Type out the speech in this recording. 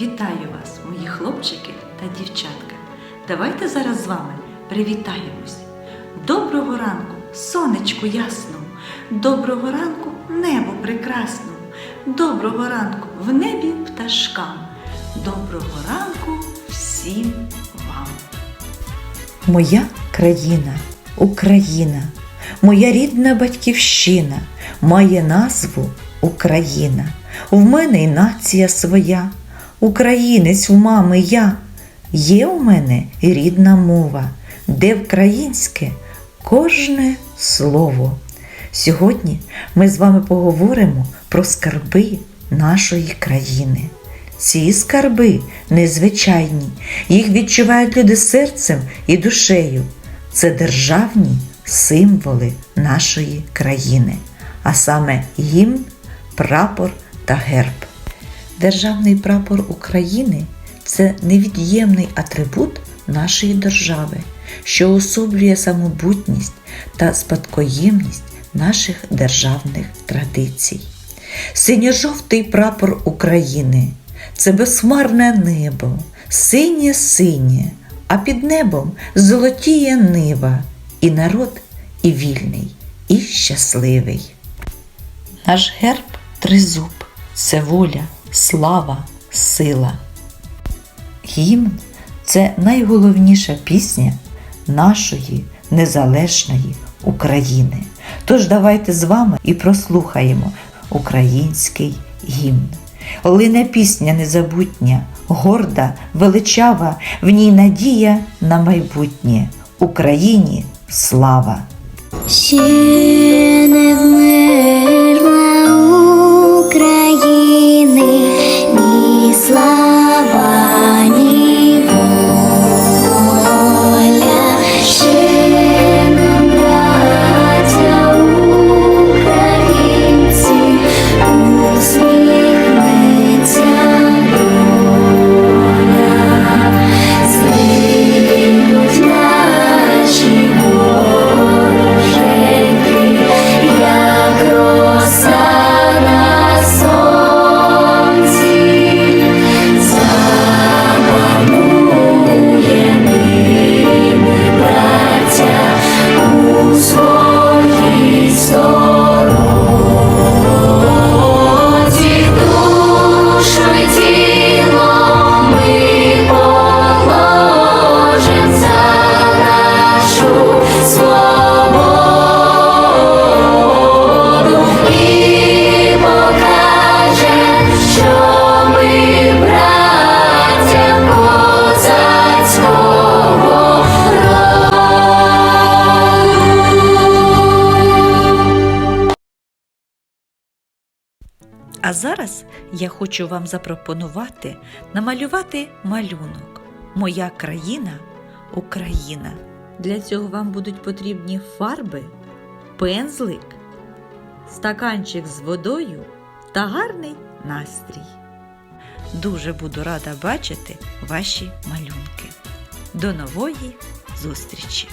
Вітаю вас, мої хлопчики та дівчатка. Давайте зараз з вами привітаємось. Доброго ранку, сонечку ясному, доброго ранку небу прекрасному, доброго ранку в небі пташкам, доброго ранку всім вам. Моя країна, Україна, моя рідна батьківщина має назву Україна. В мене й нація своя, українець у мами я. Є у мене рідна мова, де українське кожне слово. Сьогодні ми з вами поговоримо про скарби нашої країни. Ці скарби незвичайні, їх відчувають люди серцем і душею. Це державні символи нашої країни, а саме гімн, прапор та герб. Державний прапор України це невід'ємний атрибут нашої держави, що особлює самобутність та спадкоємність наших державних традицій. Синьо-жовтий прапор України це безхмарне небо, синє синє, а під небом золотіє нива, і народ і вільний, і щасливий. Наш герб тризуб це воля, слава, сила. Гімн це найголовніша пісня нашої незалежної України. Тож давайте з вами і прослухаємо український гімн. Лине пісня незабутня, горда, величава, в ній надія на майбутнє. Україні слава! А зараз я хочу вам запропонувати намалювати малюнок Моя країна Україна. Для цього вам будуть потрібні фарби, пензлик, стаканчик з водою та гарний настрій. Дуже буду рада бачити ваші малюнки. До нової зустрічі!